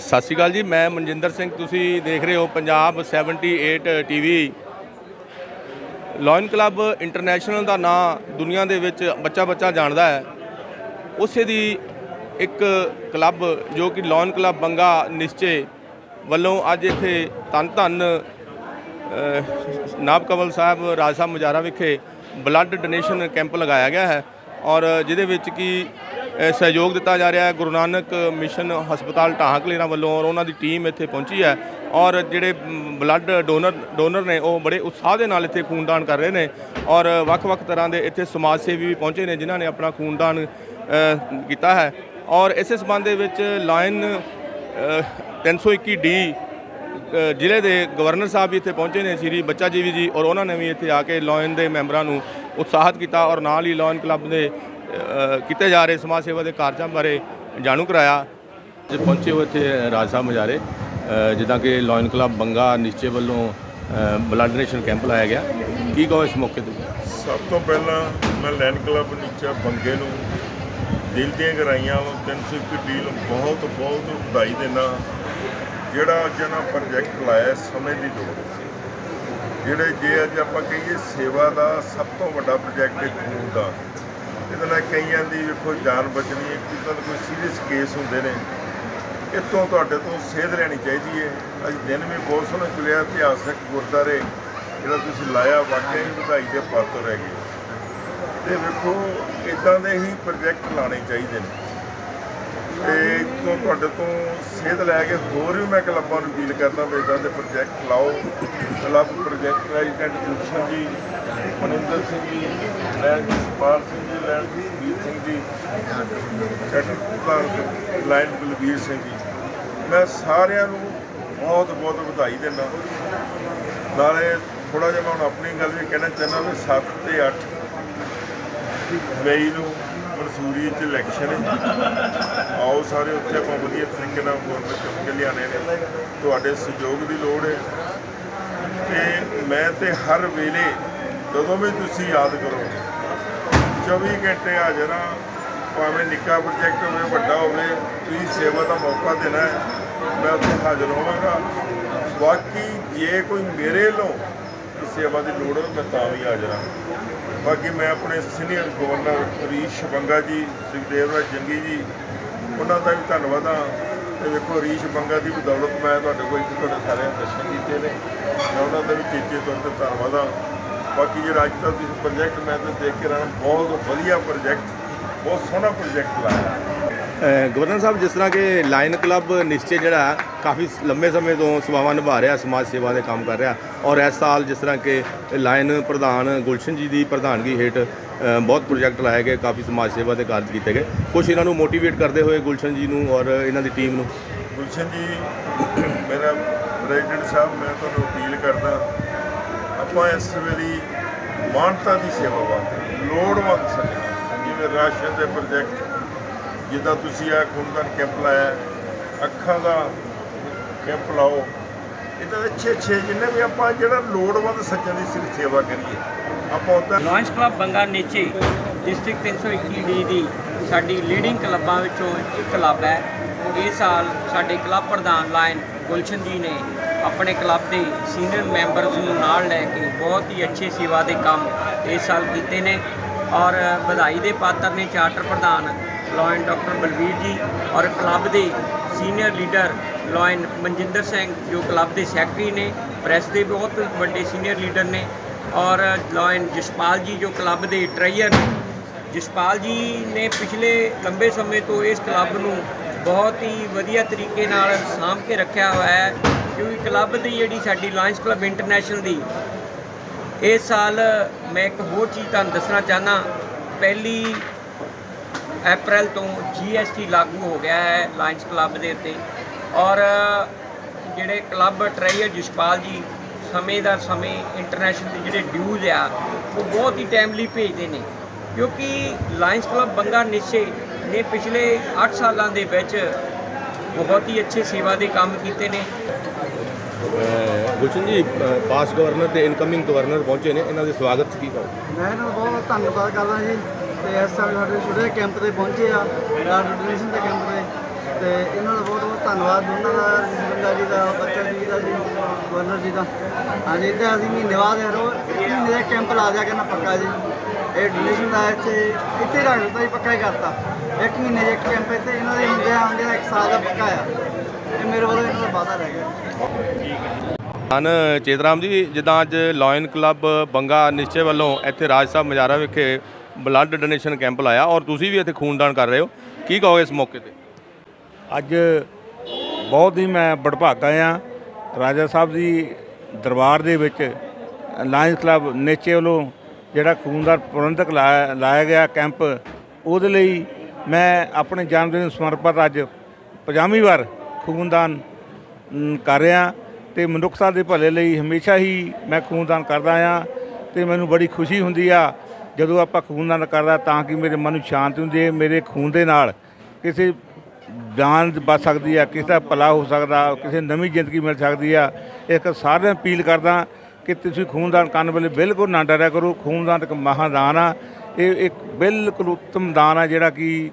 ਸਤਿ ਸ਼੍ਰੀ ਅਕਾਲ ਜੀ, ਮੈਂ ਮਨਜਿੰਦਰ ਸਿੰਘ, ਤੁਸੀਂ ਦੇਖ ਰਹੇ ਹੋ Punjab 78 TV. Lion club international ਦਾ ਨਾਂ ਦੁਨੀਆ ਦੇ ਵਿੱਚ ਬੱਚਾ ਬੱਚਾ ਜਾਣਦਾ ਹੈ। ਉਸੇ ਦੀ ਇੱਕ ਕਲੱਬ ਜੋ ਕਿ ਲਾਇਨ ਕਲੱਬ ਬੰਗਾ ਨਿਸ਼ਚੇ ਵੱਲੋਂ ਅੱਜ ਇੱਥੇ ਧੰਨ ਧੰਨ ਅ, ਨਾਬ ਕਮਲ ਸਾਹਿਬ ਰਾਜ ਸਾਹਿਬ ਮਜਾਰਾ ਵਿਖੇ ਬਲੱਡ ਡੋਨੇਸ਼ਨ ਕੈਂਪ ਲਗਾਇਆ ਗਿਆ ਹੈ ਔਰ ਜਿਹਦੇ ਵਿੱਚ ਕੀ ਸਹਿਯੋਗ ਦਿੱਤਾ ਜਾ ਰਿਹਾ ਹੈ ਗੁਰੂ ਨਾਨਕ ਮਿਸ਼ਨ ਹਸਪਤਾਲ ਢਾਹਾਂ ਕਲੇਰਾਂ ਵੱਲੋਂ ਔਰ ਉਹਨਾਂ ਦੀ ਟੀਮ ਇੱਥੇ ਪਹੁੰਚੀ ਹੈ ਔਰ ਜਿਹੜੇ ਬਲੱਡ ਡੋਨਰ ਡੋਨਰ ਨੇ ਉਹ ਬੜੇ ਉਤਸ਼ਾਹ ਦੇ ਨਾਲ ਇੱਥੇ ਖੂਨਦਾਨ ਕਰ ਰਹੇ ਨੇ ਔਰ ਵੱਖ-ਵੱਖ ਤਰ੍ਹਾਂ ਦੇ ਇੱਥੇ ਸਮਾਜ ਸੇਵੀ ਵੀ ਪਹੁੰਚੇ ਨੇ ਜਿਨ੍ਹਾਂ ਨੇ ਆਪਣਾ ਖੂਨਦਾਨ ਕੀਤਾ ਹੈ ਔਰ ਇਸੇ ਸਬੰਧ ਦੇ ਵਿੱਚ ਲਾਇਨ 321 ਡੀ ਜ਼ਿਲ੍ਹੇ ਦੇ ਗਵਰਨਰ ਸਾਹਿਬ ਵੀ ਇੱਥੇ ਪਹੁੰਚੇ ਨੇ ਸ੍ਰੀ ਬੱਚਾ ਜੀਵੀ ਜੀ ਔਰ ਉਹਨਾਂ ਨੇ ਵੀ ਇੱਥੇ ਆ ਕੇ ਲਾਇਨ ਦੇ ਮੈਂਬਰਾਂ ਨੂੰ ਉਤਸ਼ਾਹਿਤ ਕੀਤਾ ਔਰ ਨਾਲ ਹੀ ਲਾਇਨ ਕਲੱਬ ਦੇ ਕੀਤੇ ਜਾ ਰਹੇ ਸਮਾਜ ਸੇਵਾ ਦੇ ਕਾਰਜਾਂ ਬਾਰੇ ਜਾਣੂ ਕਰਾਇਆ। ਜੇ ਪਹੁੰਚੇ ਹੋ ਇੱਥੇ ਰਾਜ ਸਾਹਿਬ ਮਜਾਰੇ ਜਿੱਦਾਂ ਕਿ ਲਾਇਨ ਕਲੱਬ ਬੰਗਾ ਨਿਸ਼ਚੇ ਵੱਲੋਂ ਬਲੱਡ ਡੋਨੇਸ਼ਨ ਕੈਂਪ ਲਾਇਆ ਗਿਆ। ਕੀ ਕਹੋ ਇਸ ਮੌਕੇ ਤੇ? ਸਭ ਤੋਂ ਪਹਿਲਾਂ ਮੈਂ ਲੈਂਡ ਕਲੱਬ ਨੀਚਾ ਬੰਗੇ ਨੂੰ ਦਿਲ ਦੀਆਂ ਗਰਾਈਆਂ ਨੂੰ 301 ਡੀਲ ਬਹੁਤ ਬਹੁਤ ਵਧਾਈ ਦੇਣਾ ਜਿਹੜਾ ਅੱਜ ਇਹਨਾਂ ਪ੍ਰੋਜੈਕਟ ਲਾਇਆ ਸਮੇਂ ਦੀ ਲੋੜ ਜਿਹੜੇ ਜੇ ਅੱਜ ਆਪਾਂ ਕਹੀਏ ਸੇਵਾ ਦਾ ਸਭ ਤੋਂ ਵੱਡਾ ਪ੍ਰੋਜੈਕਟ ਹੈ ਖੂਨ ਦਾ। ਇਹਦੇ ਨਾਲ ਕਈਆਂ ਦੀ ਵੇਖੋ ਜਾਨ ਬਚਣੀ ਹੈ ਕਿਤੇ ਕੋਈ ਸੀਰੀਅਸ ਕੇਸ ਹੁੰਦੇ ਨੇ। ਇੱਥੋਂ ਤੁਹਾਡੇ ਤੋਂ ਸੇਧ ਲੈਣੀ ਚਾਹੀਦੀ ਹੈ। ਅੱਜ ਦਿਨ ਵੀ ਬਹੁਤ ਸੋਹਣਾ ਚੁਲਿਆ, ਇਤਿਹਾਸਕ ਗੁਰਦਾਰੇ ਜਿਹੜਾ ਤੁਸੀਂ ਲਾਇਆ ਵਾਕਿਆ ਹੀ ਵਧਾਈ ਦੇ ਪਾਤਰ ਹੈਗੇ ਤੇ ਵੇਖੋ, ਇਦਾਂ ਦੇ ਹੀ ਪ੍ਰੋਜੈਕਟ ਲਾਣੇ ਚਾਹੀਦੇ ਨੇ। ਤੇ ਤੋਂ ਤੁਹਾਡੇ ਤੋਂ ਸੇਧ ਲੈ ਕੇ ਹੋਰ ਵੀ ਮੈਂ ਕਲੱਬਾਂ ਨੂੰ ਅਪੀਲ ਕਰਦਾ ਵੀ ਇਦਾਂ ਦੇ ਪ੍ਰੋਜੈਕਟ ਲਾਓ। ਕਲੱਬ ਪ੍ਰੋਜੈਕਟ ਪ੍ਰੈਜ਼ੀਡੈਂਟ ਗੁਲਸ਼ਨ ਜੀ, Maninder Singh ji land Jaspal Singh ji land Sukhbir Singh ji sector ਪ੍ਰਧਾਨ ਲਾਈਨ ਬਲਬੀਰ ਸਿੰਘ ਜੀ। ਮੈਂ ਸਾਰਿਆਂ ਨੂੰ ਬਹੁਤ ਬਹੁਤ ਵਧਾਈ ਦਿੰਦਾ। ਨਾਲੇ ਥੋੜਾ ਜਿਹਾ ਮੈਂ ਹੁਣ ਆਪਣੀ ਗੱਲ ਵੀ ਕਹਿਣਾ ਚਾਹੁੰਦਾ ਵੀ 7 ਤੇ 8 ਮਈ ਨੂੰ ਮਨਸੂਰੀ ਚ ਇਲੈਕਸ਼ਨ ਹੈ। ਆਓ ਸਾਰੇ ਉੱਥੇ ਆਪਾਂ ਵਧੀਆ ਤਰੀਕੇ ਨਾਲ ਗੌਰਮੈਂਟ ਚੁਣ ਕੇ ਲਿਆਣੇ ਨੇ। ਤੁਹਾਡੇ ਸਹਿਯੋਗ ਦੀ ਲੋੜ ਹੈ। ਤੇ ਮੈਂ ਤੇ ਹਰ ਵੇਲੇ ਜਦੋਂ ਵੀ ਤੁਸੀਂ ਯਾਦ ਕਰੋ 24 ਘੰਟੇ ਹਾਜ਼ਰ ਹਾਂ। ਭਾਵੇਂ ਨਿੱਕਾ ਪ੍ਰੋਜੈਕਟ ਹੋਵੇ, ਵੱਡਾ ਹੋਵੇ, ਤੁਸੀਂ ਸੇਵਾ ਦਾ ਮੌਕਾ ਦੇਣਾ ਹੈ। ਮੈਂ ਉੱਥੇ ਹਾਜ਼ਰ ਹੋਵਾਂਗਾ। ਬਾਕੀ ਜੇ ਕੋਈ ਮੇਰੇ ਵੱਲੋਂ ਸੇਵਾ ਦੀ ਲੋੜ ਹੈ ਮੈਂ ਤਾਂ ਵੀ ਹਾਜ਼ਰ ਹਾਂ। ਬਾਕੀ ਮੈਂ ਆਪਣੇ ਸੀਨੀਅਰ ਗਵਰਨਰ ਹਰੀਸ਼ ਬੰਗਾ ਜੀ, ਸੁਖਦੇਵ ਰਾਜ ਜੰਗੀ ਜੀ, ਉਹਨਾਂ ਦਾ ਵੀ ਧੰਨਵਾਦ ਹਾਂ। ਤੇ ਵੇਖੋ ਹਰੀਸ਼ ਬੰਗਾ ਦੀ ਬਦੌਲਤ ਮੈਂ ਤੁਹਾਡੇ ਕੋਲ ਇੱਥੇ ਤੁਹਾਡੇ ਸਾਰਿਆਂ ਦਰਸ਼ਨ ਕੀਤੇ ਨੇ। ਮੈਂ ਉਹਨਾਂ ਦਾ ਵੀ ਚੇਚੇ ਤੌਰ ਤੇ ਧੰਨਵਾਦ ਹਾਂ। ਬਾਕੀ ਜਿਹੜਾ ਅੱਜ ਤੱਕ ਤੁਸੀਂ ਪ੍ਰੋਜੈਕਟ ਮੈਂ ਤਾਂ ਦੇਖ ਕੇ ਰਹਾ ਬਹੁਤ ਵਧੀਆ ਪ੍ਰੋਜੈਕਟ ਬਹੁਤ ਸੋਹਣਾ ਪ੍ਰੋਜੈਕਟ ਲਾਇਆ। ਗਵਰਨਰ ਸਾਹਿਬ, ਜਿਸ ਤਰ੍ਹਾਂ ਕਿ ਲਾਇਨ ਕਲੱਬ ਨਿਸ਼ਚੇ ਜਿਹੜਾ ਕਾਫੀ ਲੰਬੇ ਸਮੇਂ ਤੋਂ ਸੇਵਾਵਾਂ ਨਿਭਾ ਰਿਹਾ, ਸਮਾਜ ਸੇਵਾ ਦੇ ਕੰਮ ਕਰ ਰਿਹਾ ਔਰ ਇਸ ਸਾਲ ਜਿਸ ਤਰ੍ਹਾਂ ਕਿ ਲਾਇਨ ਪ੍ਰਧਾਨ ਗੁਲਸ਼ਨ ਜੀ ਦੀ ਪ੍ਰਧਾਨਗੀ ਹੇਠ ਬਹੁਤ ਪ੍ਰੋਜੈਕਟ ਲਾਏ ਗਏ, ਕਾਫੀ ਸਮਾਜ ਸੇਵਾ ਦੇ ਕਾਰਜ ਕੀਤੇ ਗਏ। ਕੁਝ ਇਹਨਾਂ ਨੂੰ ਮੋਟੀਵੇਟ ਕਰਦੇ ਹੋਏ ਗੁਲਸ਼ਨ ਜੀ ਨੂੰ ਔਰ ਇਹਨਾਂ ਦੀ ਟੀਮ ਨੂੰ? ਗੁਲਸ਼ਨ ਜੀ, ਮੇਰਾ ਪ੍ਰੈਜ਼ੀਡੈਂਟ ਸਾਹਿਬ, ਮੈਂ ਤੁਹਾਨੂੰ ਅਪੀਲ ਕਰਦਾ, ਆਪਾਂ ਇਸ ਵੇਲੇ ਮਾਨਤਾ ਦੀ ਸੇਵਾ ਵਾਸਤੇ ਲੋੜਵੰਦ ਸਕੇ ਜਿਵੇਂ ਰਾਸ਼ਨ ਦੇ ਪ੍ਰੋਜੈਕਟ, ਜਿੱਦਾਂ ਤੁਸੀਂ ਆ ਖੂਨਦਾਨ ਕੈਂਪ ਲਾਇਆ, ਅੱਖਾਂ ਦਾ ਕੈਂਪ ਲਾਓ। ਇਦਾਂ ਦੇ ਅੱਛੇ ਅੱਛੇ ਜਿੰਨੇ ਵੀ ਆਪਾਂ ਜਿਹੜਾ ਲੋੜਵੰਦ ਸੱਜਣ ਦੀ ਸਿਰ ਸੇਵਾ ਕਰੀਏ, ਆਪਾਂ ਉੱਦਾਂ ਲਾਂਚ ਕਲੱਬ ਬੰਗਾ ਨੀਚੇ ਡਿਸਟ੍ਰਿਕਟ 321 ਡੀ ਦੀ ਸਾਡੀ ਲੀਡਿੰਗ ਕਲੱਬਾਂ ਵਿੱਚੋਂ ਇੱਕ ਕਲੱਬ ਹੈ। ਇਸ ਸਾਲ ਸਾਡੇ ਕਲੱਬ ਪ੍ਰਧਾਨ ਲਾਇਨ ਗੁਲਸ਼ਨ ਜੀ ਨੇ ਆਪਣੇ ਕਲੱਬ ਦੇ ਸੀਨੀਅਰ ਮੈਂਬਰਸ ਨੂੰ ਨਾਲ ਲੈ ਕੇ ਬਹੁਤ ਹੀ ਅੱਛੇ ਸੇਵਾ ਦੇ ਕੰਮ ਇਸ ਸਾਲ ਕੀਤੇ ਨੇ। ਔਰ ਵਧਾਈ ਦੇ ਪਾਤਰ ਨੇ ਚਾਰਟਰ ਪ੍ਰਧਾਨ ਲਾਇਨ ਡਾਕਟਰ ਬਲਵੀਰ ਜੀ ਔਰ ਕਲੱਬ ਦੇ senior leader lion Manjinder Singh ਜੋ ਕਲੱਬ ਦੇ ਸੈਕਟਰੀ ਨੇ ਪ੍ਰੈਸ ਦੇ ਬਹੁਤ ਵੱਡੇ ਸੀਨੀਅਰ ਲੀਡਰ ਨੇ ਔਰ ਲਾਇਨ ਜਸਪਾਲ ਜੀ ਜੋ ਕਲੱਬ ਦੇ ਟ੍ਰੇਜਰ ਨੇ ਜਸਪਾਲ ਜੀ ਨੇ ਪਿਛਲੇ ਲੰਬੇ ਸਮੇਂ ਤੋਂ ਇਸ ਕਲੱਬ ਨੂੰ ਬਹੁਤ ਹੀ ਵਧੀਆ ਤਰੀਕੇ ਨਾਲ ਸਾਂਭ ਕੇ ਰੱਖਿਆ ਹੋਇਆ ਹੈ, ਕਿਉਂਕਿ ਕਲੱਬ ਦੀ ਜਿਹੜੀ ਸਾਡੀ ਲਾਇਨਸ ਕਲੱਬ ਇੰਟਰਨੈਸ਼ਨਲ ਦੀ ਇਸ ਸਾਲ ਮੈਂ ਇੱਕ ਹੋਰ ਚੀਜ਼ ਤੁਹਾਨੂੰ ਦੱਸਣਾ ਚਾਹਨਾ ਪਹਿਲੀ ਅਪ੍ਰੈਲ ਤੋਂ GST ਲਾਗੂ ਹੋ ਗਿਆ ਹੈ ਲਾਇਨਸ ਕਲੱਬ ਦੇ ਉੱਤੇ। ਔਰ ਜਿਹੜੇ ਕਲੱਬ ਟ੍ਰੇਜਰ ਜਸਪਾਲ ਜੀ ਸਮੇਂ ਦਾ ਸਮੇਂ ਇੰਟਰਨੈਸ਼ਨਲ ਦੇ ਜਿਹੜੇ ਡਿਊਜ਼ ਆ ਉਹ ਬਹੁਤ ਹੀ ਟਾਈਮਲੀ ਭੇਜਦੇ ਨੇ। ਕਿਉਂਕਿ ਲਾਇਨਸ ਕਲੱਬ ਬੰਗਾ ਨਿਸ਼ਚੇ ਨੇ ਪਿਛਲੇ 8 ਸਾਲਾਂ ਦੇ ਵਿੱਚ ਬਹੁਤ ਹੀ ਅੱਛੇ ਸੇਵਾ ਦੇ ਕੰਮ ਕੀਤੇ ਨੇ। ਗੁਲਸ਼ਨ ਜੀ ਪਾਸਟ ਗਵਰਨਰ ਤੇ ਇਨਕਮਿੰਗ ਗਵਰਨਰ ਪਹੁੰਚੇ ਨੇ ਇਹਨਾਂ ਦੇ ਸਵਾਗਤ 'ਚ ਕੀ ਕਹੋ ਮੈਂ ਇਹਨਾਂ ਦਾ ਬਹੁਤ ਧੰਨਵਾਦ ਕਰਦਾ ਜੀ ਤੇ ਇਸ ਸਾਲ ਸਾਡੇ ਛੋਟੇ ਕੈਂਪ ਤੇ ਪਹੁੰਚੇ ਆ ਡੋਨੇਸ਼ਨ ਦੇ ਕੈਂਪ ਤੇ ਤੇ ਇਹਨਾਂ ਦਾ ਬਹੁਤ ਧੰਨਵਾਦ ਦੋਨਾਂ ਦਾ ਜਸਵਿੰਦਰ ਜੀ ਦਾ ਬੱਚਾ ਜੀ ਦਾ ਜੀ ਗਵਰਨਰ ਜੀ ਦਾ। ਹਾਂਜੀ ਇੱਥੇ ਅਸੀਂ ਮਹੀਨੇ ਬਾਅਦ ਰੋ ਮਹੀਨੇ ਦਾ ਕੈਂਪ ਲਾ ਦਿਆ ਕਰਨਾ ਪੱਕਾ ਜੀ। ਇਹ ਡੋਨੇਸ਼ਨ ਦਾ ਇੱਥੇ ਇੱਥੇ ਰੱਖ ਦਿੱਤਾ ਜੀ ਪੱਕਾ ਹੀ ਕਰਤਾ। ਇੱਕ ਮਹੀਨੇ ਇੱਕ ਕੈਂਪ ਇੱਥੇ ਇਹਨਾਂ ਦੇ ਹੁੰਦੇ ਆ ਹੁੰਦੇ ਆ ਇੱਕ ਸਾਲ ਦਾ ਪੱਕਾ ਆ। ਇਹ ਮੇਰੇ ਵੱਲੋਂ ਇਹਨਾਂ ਦਾ ਵਾਅਦਾ ਰਹਿ ਗਿਆ। ਹਨ ਚੇਤਰਾਮ ਜੀ ਜਿੱਦਾਂ ਅੱਜ ਲਾਇਨ ਕਲੱਬ ਬੰਗਾ ਨਿਸ਼ਚੇ ਵੱਲੋਂ ਇੱਥੇ ਰਾਜ ਸਾਹਿਬ ਮਜਾਰਾ ਵਿਖੇ ਬਲੱਡ ਡੋਨੇਸ਼ਨ ਕੈਂਪ ਲਾਇਆ ਔਰ ਤੁਸੀਂ ਵੀ ਇੱਥੇ ਖੂਨਦਾਨ ਕਰ ਰਹੇ ਹੋ। ਕੀ ਕਹੋਗੇ ਇਸ ਮੌਕੇ ਤੇ? ਅੱਜ ਬਹੁਤ ਹੀ ਮੈਂ ਬੜਭਾਗਾ ਆ। ਰਾਜਾ ਸਾਹਿਬ ਦੀ ਦਰਬਾਰ ਦੇ ਵਿੱਚ ਲਾਇਨਸ ਕਲੱਬ ਨੇਚੇ ਵੱਲੋਂ ਜਿਹੜਾ ਖੂਨਦਾਨ ਪ੍ਰਬੰਧਕ ਲਾਇਆ ਲਾਇਆ ਗਿਆ ਕੈਂਪ, ਉਹਦੇ ਲਈ ਮੈਂ ਆਪਣੇ ਜਨਮ ਦਿਨ ਸਮਰਪਿਤ ਅੱਜ ਪਜਾਮੀ ਵਾਰ ਖੂਨਦਾਨ ਕਰ ਰਿਹਾ। ਤੇ ਮਨੁੱਖਤਾ ਦੇ ਭਲੇ ਲਈ ਹਮੇਸ਼ਾ ਹੀ ਮੈਂ ਖੂਨਦਾਨ ਕਰਦਾ ਆ ਤੇ ਮੈਨੂੰ ਬੜੀ ਖੁਸ਼ੀ ਹੁੰਦੀ ਆ ਜਦੋਂ ਆਪਾਂ ਖੂਨਦਾਨ ਕਰਦਾ ਤਾਂ ਕਿ ਮੇਰੇ ਮਨ ਨੂੰ ਸ਼ਾਂਤੀ ਹੁੰਦੀ ਹੈ, ਮੇਰੇ ਖੂਨ ਦੇ ਨਾਲ ਕਿਸੇ ਜਾਨ ਬਚ ਸਕਦੀ ਆ, ਕਿਸੇ ਦਾ ਭਲਾ ਹੋ ਸਕਦਾ, ਕਿਸੇ ਨਵੀਂ ਜ਼ਿੰਦਗੀ ਮਿਲ ਸਕਦੀ ਆ। ਇੱਕ ਸਾਰਿਆਂ ਨੂੰ ਅਪੀਲ ਕਰਦਾ ਕਿ ਤੁਸੀਂ ਖੂਨਦਾਨ ਕਰਨ ਵੇਲੇ ਬਿਲਕੁਲ ਨਾ ਡਰਿਆ ਕਰੋ। ਖੂਨਦਾਨ ਇੱਕ ਮਹਾਦਾਨ ਆ। ਇਹ ਇੱਕ ਬਿਲਕੁਲ ਉੱਤਮ ਦਾਨ ਆ ਜਿਹੜਾ ਕਿ